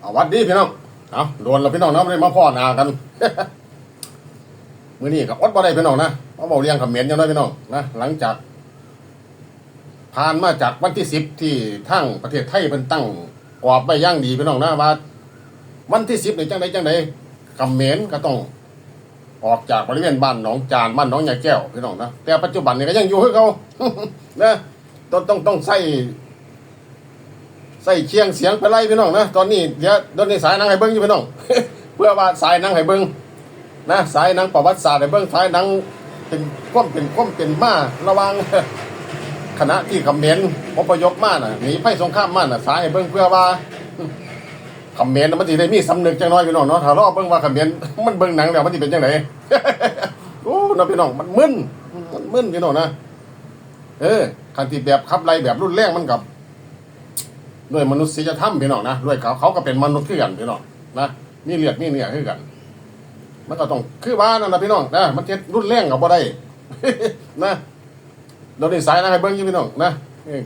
เอาวัดดีพี่น้อง เอาโดนแล้วพี่น้องนะไม่ได้มาพ่อหนากันมื้อนี้กับอดบ่ได้พี่น้องนะมาบอกเรียงคอมเมนยังน้อยพี่น้องนะหลังจากผ่านมาจากวันที่สิบที่ทั้งประเทศไทยเป็นตั้งกรอบไว้อย่างดีพี่น้องนะว่าวันที่สิบในจังใดจังใดคอมเมนก็ต้อง ออกจากบริเวณบ้านหนองจานบ้านหนองยาแก้วพี่น้องนะแต่ปัจจุบันนี่ก็ยังอยู่คือเขานะต้องต้องต้องใส่ ใส่เชียงเสียงไปไล่พี่น้องนะตอนนี้เดี๋ยวดนในสายนังให้เบิ้งอยู่พี่น้อง เพื่อว่าสายนังให้เบิ้งนะสายนังประวัติศาสตร์ให้เบิ้งสายนังเป็นก้มเป็นก้มเป็นมาระวังคณะที่คำเมนอพยพมาน่ะหนีไฟสงครามมาน่ะสายให้เบิ้งเพื่อว่าคำเมนน่ะมันสิได้มีสำนึกจังน้อยพี่น้องเนาะถ้ารอเบิ้งว่าคำเมนมันเบิ้งหนังแล้วมันสิเป็นจังไดโอ้น้องพี่น้องมันมึนมันมึนพี่น้องนะเออคันที่แบบขับไล่แบบรุนแรงมันกับ ด้วยมนุษยธรรมพี่น้องนะด้วยเขาเขาก็เป็นมนุษย์คือกันพี่น้องนะนี่เลือดนี่เนื้อคือกัน มันก็ต้องคือว่านั่นแหละพี่น้องนะมันเจ็ดรุ่นแรงกับบ่ได้นะเราได้สายนังให้เบิ้งอยู่พี่น้องนะ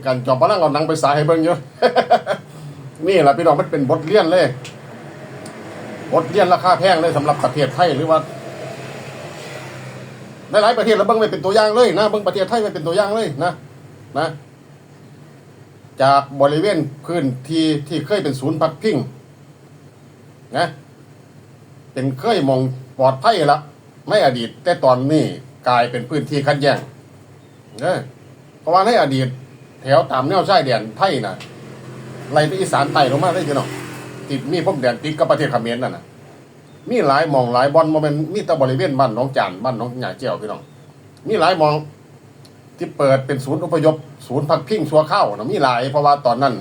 การจอบพลังเอานังไปสายให้เบิ้งอยู่นี่แหละพี่น้องมันเป็นบทเรียนเลยบทเรียนราคาแพงเลยสำหรับประเทศไทยหรือว่าหลายๆประเทศเราเบิ้งไว้เป็นตัวอย่างเลยนะเบิ้งประเทศไทยไว้เป็นตัวอย่างเลยนะนะ จากบริเวณพื้นที่ที่เคยเป็นศูนย์พักพิงนะเป็นเคยมองปลอดภัยละในอดีต แต่ตอนนี้กลายเป็นพื้นที่ขัดแย้งเนะเพราะว่าในอดีต แถวตามแนวชายแดนไทยน่ะไล่ไปอีสานใต้ลงมาได้พี่น้อติดมีพรมแดนติดกับประเทศเขมรนั่นนะมีหลายมองหลายบอลโมเมนมีแต่บริเวณบ้านหน้องจานบ้านหน้องหยาเจียวพี่น้องมีหลายมองที่เปิดเป็นศูนย์อพยพ ศูนย์พักพิงชัวเข้านะมีหลาย เพราะว่าตอนนั้น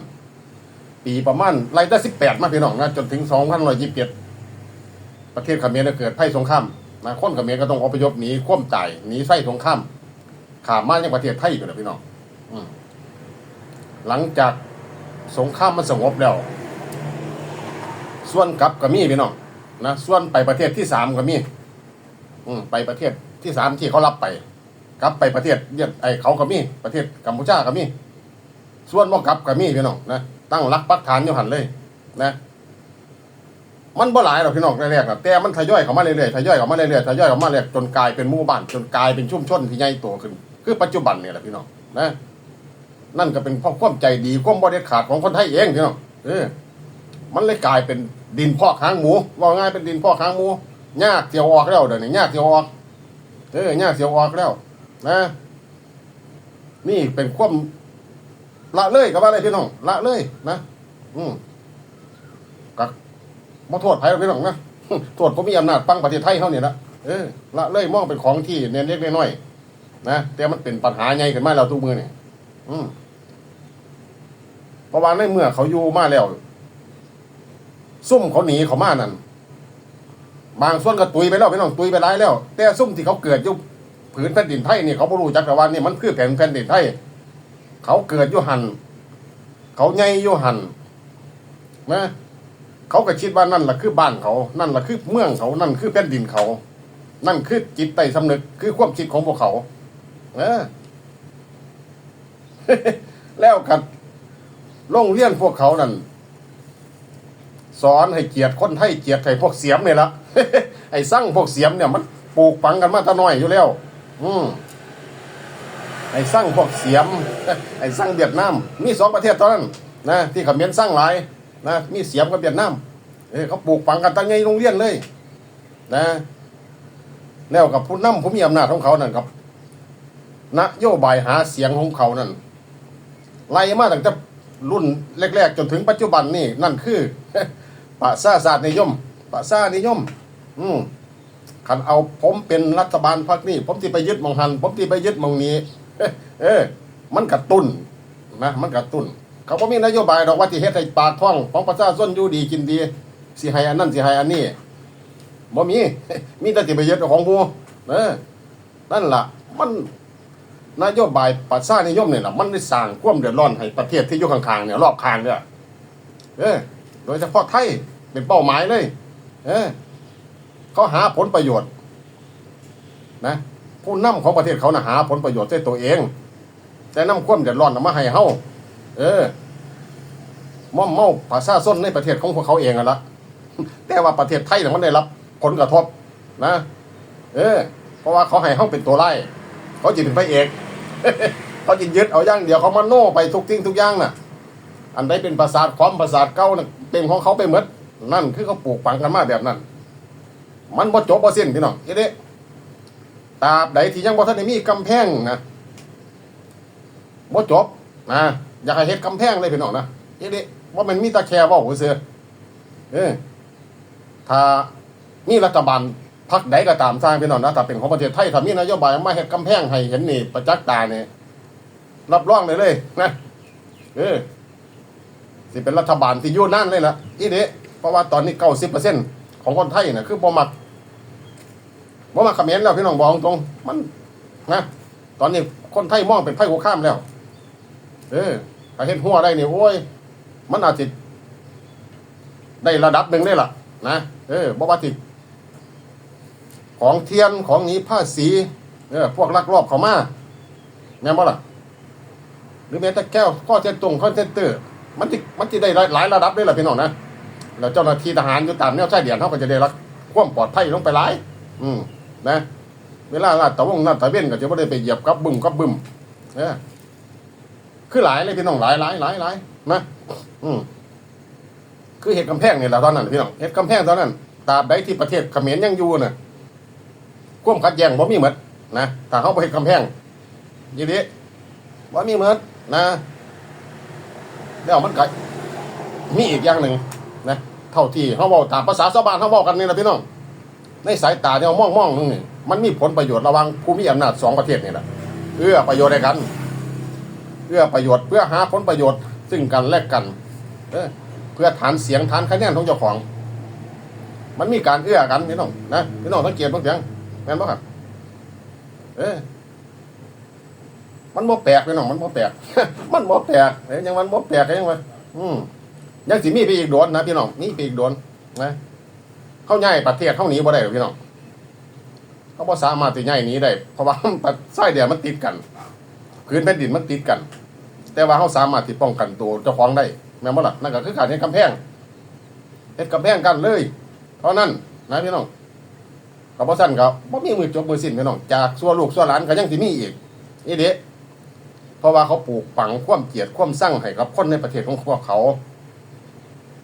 ปีประมาณไล่ได้สิบแปดมาพี่น้องนะจนถึงสองพันร้อยยี่สิบเจ็ดประเทศเขมรเกิดไพ่สงครามนะคนเขมรก็ต้องอพยพหนีคว่ำตายหนีไฟสงครามขามมายังประเทศไทยอยู่นะพี่น้องอหลังจากสงครามมันสงบแล้ว ส่วนกลับก็มีพี่น้องนะส่วนไปประเทศที่สามก็มี อืมไปประเทศที่สามที่เขารับไป กลับไปประเทศเวียดไอ้เขาก็มีประเทศกัมพูชาก็มีส่วนบ่กลับก็มีพี่น้องนะตั้งรักปักฐานอยู่หันเลยนะ มันบ่หลายหรอกพี่น้องแรกๆแต่มันทยอยเข้ามาเรื่อยๆทยอยเข้ามาเรื่อยๆทยอยเข้ามาเรื่อยจนกลายเป็นหมู่บ้านจนกลายเป็นชุมชนที่ใหญ่โตขึ้น คือปัจจุบันเนี่ยแหละพี่น้องนะนั่นก็เป็นเพราะความใจดีความบ่เด็ดขาดของคนไทยเองพี่น้องเออมันเลยกลายเป็นดินพ่อกหางหมูว่าง่ายเป็นดินพ่อกหางหมูยากเสียวออกแล้วเดี๋ยวนี้ยากเสียวออกเออยากเสียวออกแล้ว นะ นี่เป็นความละเลยกับว่าอะไรพี่น้องละเลยนะ อืมกับมาโทษไผ่พี่น้องนะโทษผมมีอำนาจปังประเทศไทยเขานี่ยละเออละเลยมองเป็นของที่เน้นเล็กน้อยนะแต่มันเป็นปัญหาใหญ่ขึ้นมาแล้วทุกมือเนี่ย อืมเพราะว่าในเมื่อเขาอยู่มาแล้ว ซุ่มเขาหนีเขามานั่นบางส่วนก็ตุยไปแล้วพี่น้องตุยไปหลายแล้ว แต่ซุ่มที่เขาเกิดอยู่ ผืนแผ่นดินไทยนี่เขาบ่รู้จักแต่ว่านี่มันคือแผ่นแผ่นดินไทยเขาเกิดยู่หันเขาใหญ่ยู่หันนะเขาก็คิดว่านั่นแหละคือบ้านเขา นั่นแหละคือเมืองเขา นั่นคือแผ่นดินเขา นั่นคือจิตใต้สำนึก คือความคิดของพวกเขาเออแล้วกันโรงเรียนพวกเขานั่นสอนให้เกียรติคนไทยเกียรติให้พวกเสียมเนี่ยละไอ้สั่งพวกเสียมเนี่ยมันปลูกฝังกันมาแตะน้อยอยู่แล้ว อืมไอ้สร้างพวกเสียม ไอ้สร้างเวียดนามมีสองประเทศเท่านั้นนะที่เขมรสร้างหลายนะมีเสียมกับเวียดนามเออเขาปลูกฝังกันตั้งไงโรงเรียนเลย นะ แล้วกับผู้นำผู้มีอำนาจของเขานั่นครับนโยบายหาเสียงของเขานั่นไล่มาตั้งแต่รุ่นแรก ๆ จนถึงปัจจุบันนี่นั่นคือปะซาศาสตร์นิยมปะซานิยม อืม คันเอาผมเป็นรัฐบาลพรรคนี้ผมที่ไปยึดมองหัน ผมที่ไปยึดมองนี้ เออ มันกระตุ้นนะมันกระตุ้น เขาบ่มีนโยบายดอกว่าที่เฮ็ดให้ปากท้องของประชาชนอยู่ดีกินดีสิให้อันนั้นสิให้อันนี้บ่มี มีแต่ที่ไปยึดของผู้เออนั่นล่ะ มันนโยบายประชานิยมเนี่ยล่ะมันได้สร้างความเดือดร้อนให้ประเทศที่อยู่ข้างๆเนี่ยรอบข้างเนี่ยเออ โดยเฉพาะไทยเป็นเป้าหมายเลย เออ เขาหาผลประโยชน์ นะ ผู้นำของประเทศเขานะหาผลประโยชน์ใส่ตัวเอง แต่นำความเดือดร้อนนะมาให้เฮาเออม่อมเมาภาษาส้นในประเทศของพวกเขาเองอะละแต่ว่าประเทศไทยเนี่ยมันได้รับผลกระทบนะ เออ เพราะว่าเขาให้เขาเป็นตัวไล่เขาจิเป็นพระเอกเขาจิยึดเอาอย่างเดียวเขามาโน่ไปทุกทิ้งทุกอย่างน่ะ อันใดเป็นประสาทความประสาทเก่าน่ะเป็นของเขาไปหมดนั่นคือเขาปลูกฝังกันมาแบบนั้น มันบ่จบบ่สิ้นพี่น้องเอ๊ะเด้ตราบใดที่ยังบ่ทันได้มีกำแพงนะบ่จบนะอยากให้เฮ็ดกำแพงเลยพี่น้องนะเอ๊ะเด้ว่ามันมีตาแค่เว้าซื่อเออถ้ามีรัฐบาลพักใดก็ตามสร้างพี่น้องนะถ้าเป็นของประเทศไทยถ้ามีนโยบายมาเฮ็ดกำแพงให้เห็นนี่ประจักษ์ตานี่รับรองเลยเลยนะเออสิเป็นรัฐบาลที่ยู่นั่นเลยล่ะอีเด้เพราะว่าตอนนี้90%ของคนไทยน่ะคือบ่มัก บ่มักเขมรแล้วพี่น้องบอกตรงมันนะตอนนี้คนไทยมองเป็นไพ่หัวข้ามแล้ว เออถ้าเห็นหัวได้เนี่ยโอ้ย มันอาจจะได้ระดับหนึ่งได้ล่ะ นะเออบ่ว่าติของเทียนของนี้ผ้าสีเออพวกลักลอบเขามาแม่บ่ล่ะ หรือแม้แต่แก้วข้อเท็จตรงข้อเท็จเตอร์มันติมันติได้หลายระดับได้ล่ะพี่น้องนะแล้วเจ้าหน้าที่ทหารอยู่ตามแนวชายแดนเขาก็จะได้รับความปลอดภัยลงไปหลาย อืม นะเวลาลาดตะวงลาดตะเวนก็จะไม่ได้ไปเหยียบกับบึ้มกับบึ้มเออคือหลายเลยพี่น้องหลายหลายหลายหลายนะอืมคือเหตุกำแพงเนี่ยแหละตอนนั้นพี่น้องเหตุกำแพงตอนนั้นตราบใดที่ประเทศเขมรยังอยู่น่ะความขัดแย้งบ่มีเหมดนนะถ้าเขาไปเหตุกำแพงยี่ดีบ่มีเหมดนนะแล้วมันก็มีอีกอย่างหนึ่งนะเท่าที่เขาเว้าตามภาษาชาวบ้านเขาเว้ากันนี่แหละพี่น้อง ในสายตาเนี่ยมองมองนึงนี่มันมีผลประโยชน์ระหว่างภูมิอำนาจสองประเทศนี่แหละเอื้อประโยชน์ให้กันเอื้อประโยชน์เพื่อหาผลประโยชน์ ซึ่งกันและกันเออเพื่อฐานเสียงฐานคะแนนของเจ้าของ มันมีการเอื้อกันพี่น้องนะพี่น้องสังเกตบ้างเสียงแม่นบ่ครับเออมันบ่แปลกพี่น้องมันบ่แปลกมันบ่แปลกเอ้ยยังมันบ่แปลกยังวะอืมยังสิมีไปอีกโดนนะพี่น้องมีไปอีกโดนนะ เขาย้ายประเทศเขาหนีบ่ได้หรอกพี่น้องเขาบ่สามารถที่ย้ายหนีได้เพราะว่าประไส้เดียวมันติดกันพื้นแผ่นดินมันติดกัน แต่ว่าเขาสามารถที่ป้องกันตัวเจ้าของได้แม่นบ่ล่ะนั่นก็คือการเฮ็ดกำแพงเฮ็ดกำแพงกันเลย เท่านั้นนะพี่น้องก็บ่ซั่นก็บ่มีมือจบมือสิ้นพี่น้องจากซัวลูกซัวหลานก็ยังสิมีอีกนี่เด้เพราะว่าเขาปลูกฝังความเกลียดความสั่งให้กับคนในประเทศของพวกเขา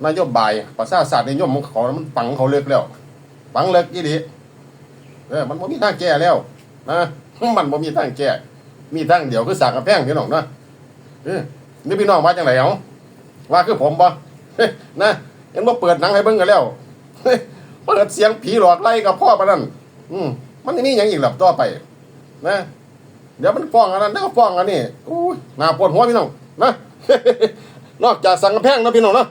นโยบายประชาศาสตร์นิยมของเขามันฝังเขาเลิกแล้วฝังเลิกยี่ดีเออมันบ่มีทางแก้แล้วนะมันบ่มีทางแก้มีทางเดียวคือสางกำแพงพี่น้องนะเออนี่พี่น้องว่าจังไดเอาว่าคือผมบ่นะเห็นบ่เปิดหนังให้เบิ่งกันแล้วเปิดเสียงผีหลอกไล่กับพ่อปานั้นอืมมันนี่ยังอีกหลับต่อไป นะเดี๋ยวมันฟ้องอันนั้นเดี๋ยวก็ฟ้องอันนี้อุ้ยน่าปวดหัวพี่น้องนะนอกจากสังกำแพงนะพี่น้องนะ